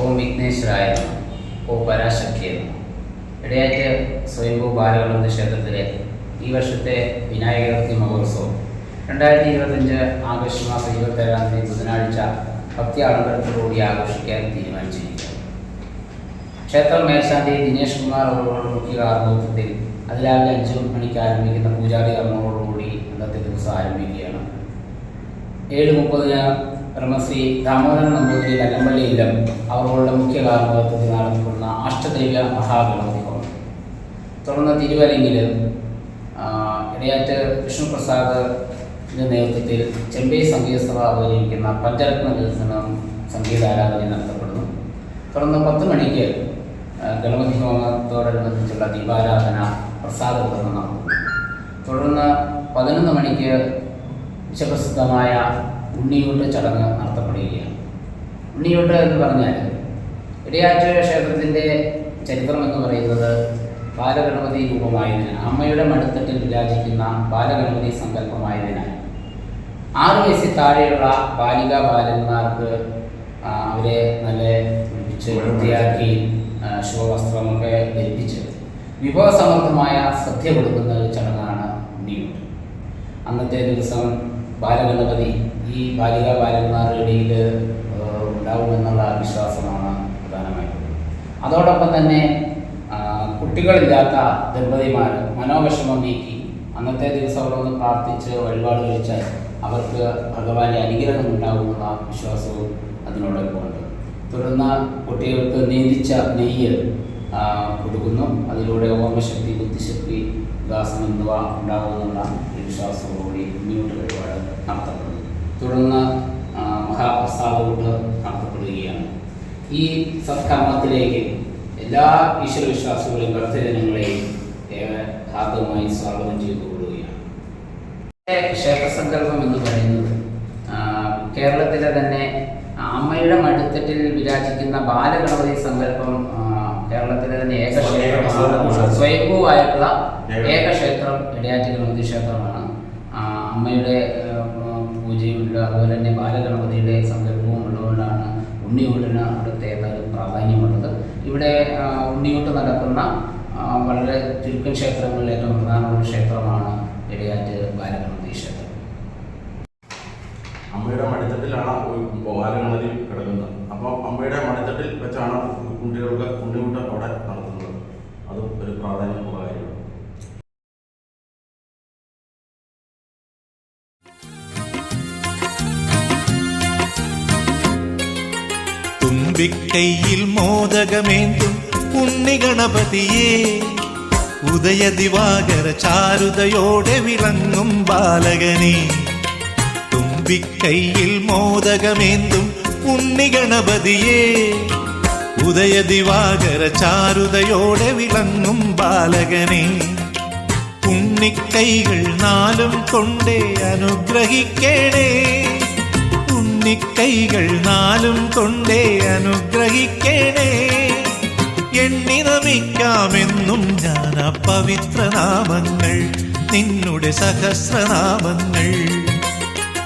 ഓം വിഘ്നേശ്വരായ ഓ പരാശക്തിയെ. ഇടയാറ്റ് സ്വയംഭൂ ബാലകുളന്ത ക്ഷേത്രത്തിലെ ഈ വർഷത്തെ വിനായകർത്തി മഹോത്സവം. രണ്ടായിരത്തി ഇരുപത്തഞ്ച് ആഗസ്റ്റ് മാസം ഇരുപത്തേഴാം തീയതി ബുധനാഴ്ച ഭക്തി ആഡംബരത്തോടുകൂടി ആഘോഷിക്കാൻ തീരുമാനിച്ചിരിക്കുന്നു. ക്ഷേത്രം മേൽശാന്തി ദിനേഷ് കുമാർ അവരോട് മുഖ്യ കാർമ്മത്വത്തിൽ അതിരാവിലെ അഞ്ചു മണിക്ക് ആരംഭിക്കുന്ന പൂജാരി കർമ്മങ്ങളോടുകൂടി ഇന്നത്തെ ദിവസം ആരംഭിക്കുകയാണ്. ഏഴ് മുപ്പതിന് ബ്രഹ്മശ്രീ ദാമോദരൻ നമ്പൂതിരി ഇല്ലം അവരുടെ മുഖ്യ കാർമ്മത്വത്തിൽ നടത്തപ്പെടുന്ന അഷ്ടദൈവ മഹാഗണപതി ഹോമം തുടർന്ന് തിരുവരങ്ങിൽ ഇടയാറ്റ് വിഷ്ണുപ്രസാദ് നേതൃത്വത്തിൽ ചെമ്പൈ സംഗീത സഭ അവതരിപ്പിക്കുന്ന പഞ്ചരത്ന ദിവസം സംഗീത ആരാധന നടത്തപ്പെടുന്നു. തുടർന്ന് പത്ത് മണിക്ക് ഗണപതി ഹോമത്തോടനുബന്ധിച്ചുള്ള ദീപാരാധന പ്രസാദ വിതരണം നടത്തുന്നു തുടർന്ന് പതിനൊന്ന് മണിക്ക് വിശ്വപ്രസിദ്ധമായ ഉണ്ണിയൂട്ട് ചടങ്ങ് നടത്തപ്പെടുകയാണ്. ഉണ്ണിയൂട്ട് എന്ന് പറഞ്ഞാൽ ഇടയാറ്റൂര ക്ഷേത്രത്തിന്റെ ചരിത്രം എന്ന് പറയുന്നത് ബാലഗണപതി രൂപമായതിനാൽ അമ്മയുടെ മടുത്തട്ടിൽ വിരാജിക്കുന്ന ബാലഗണപതി സങ്കല്പമായതിനാൽ. ആറ് വയസ്സിൽ താഴെയുള്ള ബാലിക ബാലന്മാർക്ക് അവരെ നല്ല വൃത്തിയാക്കി ശുഭവസ്ത്രമൊക്കെ ധരിപ്പിച്ച് വിഭവസമർത്ഥമായ സദ്യ കൊടുക്കുന്ന ഒരു ചടങ്ങാണ് ഉണ്ണിയൂട്ട് അന്നത്തെ ദിവസം ബാലഗണപതി ഈ ബാലിക ബാലന്മാരുടെ ഇടയിൽ ഉണ്ടാവുമെന്നുള്ള വിശ്വാസമാണ് പ്രധാനമായിട്ടും. അതോടൊപ്പം തന്നെ കുട്ടികളില്ലാത്ത ദമ്പതിമാർ മനോവിഷമം നീക്കി അന്നത്തെ ദിവസം അവിടെ ഒന്ന് പ്രാർത്ഥിച്ച് വഴിപാട് കഴിച്ചാൽ അവർക്ക് ഭഗവാന്റെ അനുഗ്രഹം ഉണ്ടാകുമെന്ന വിശ്വാസവും അതിനോടൊപ്പം ഉണ്ട്. തുടർന്ന് കുട്ടികൾക്ക് നീതിച്ച നെയ്യ് കൊടുക്കുന്നു. അതിലൂടെ ഓർമ്മശക്തി ബുദ്ധിശക്തി വികാസം എന്നിവ ഉണ്ടാകുമെന്നുള്ള വിശ്വാസത്തോടുകൂടി മുന്നോട്ട് വഴിപാട് നടത്തപ്പെടുന്നു. തുടർന്ന് ആ, മഹാപ്രസാദോട് നടത്തപ്പെടുകയാണ് ഈ സത്കർമ്മത്തിലേക്ക് എല്ലാ ഈശ്വര വിശ്വാസികളെയും ഭക്തജനങ്ങളെയും ഹാർദ്ദമായി സ്വാഗതം ചെയ്തു കൊള്ളുകയാണ് ക്ഷേത്രസങ്കല്പം എന്ന് പറയുന്നത് കേരളത്തിലെ തന്നെ അമ്മയുടെ മടുത്തട്ടിൽ വിരാജിക്കുന്ന ബാലഗണപതി സങ്കല്പം കേരളത്തിലെ തന്നെ ഏക ക്ഷേത്രമാണ്. സ്വയംഭൂവായിട്ടുള്ള ഏക ക്ഷേത്രം ഇടയാറ്റി ഗണപതി ക്ഷേത്രമാണ്. അമ്മയുടെ അതുപോലെ തന്നെ ബാലഗണപതിയുടെ സങ്കല്പവും ഉള്ളതുകൊണ്ടാണ് ഉണ്ണിയൂട്ടിന് അവിടുത്തെ പ്രാധാന്യമുള്ളത്. ഇവിടെ ഉണ്ണിയൂട്ട് നടക്കുന്ന വളരെ ചുരുക്കം ക്ഷേത്രങ്ങളിൽ ഏറ്റവും പ്രധാനപ്പെട്ട ക്ഷേത്രമാണ് ഇടയാറ്റ് ബാലഗണപതി ക്ഷേത്രം. അമ്മയുടെ മടിത്തട്ടിലാണ് ബാലഗണപതി കിടക്കുന്നത്. അപ്പോൾ അമ്മയുടെ മടിത്തട്ടിൽ വെച്ചാണ് കുട്ടികൾക്ക് ഉണ്ണിയൂട്ട് അവിടെ തുമ്പിക്കൈയിൽ മോദകമേന്തും ഉണ്ണി ഗണപതിയേ ഉദയദിവാകര ചാരുതയോടെ വിളങ്ങും ബാലകനെ. തുമ്പിക്കൈയിൽ മോദകമേന്തും ഉണ്ണി ഗണപതിയേ ഉദയദിവാകര ചാരുതയോടെ വിളങ്ങും ബാലകനെ. ഉണ്ണിക്കൈകൾ നാലും കൊണ്ടേ അനുഗ്രഹിക്കണേ. ഉണ്ണിക്കൈകൾ നാലും കൊണ്ടേ അനുഗ്രഹിക്കണേ. എണ്ണി നമിക്കാമെന്നും ഞാൻ അപവിത്രനാമങ്ങൾ പവിത്രനാമങ്ങൾ നിന്നുടെ സഹസ്രനാമങ്ങൾ.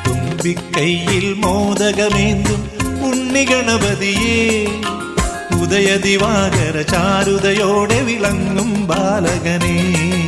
തുമ്പിക്കൈയിൽ മോദകമേന്തും ഉണ്ണിഗണപതിയേ. ഉദയദിവാകര ചാരുതയോടെ വിളങ്ങും ബാലകനേ.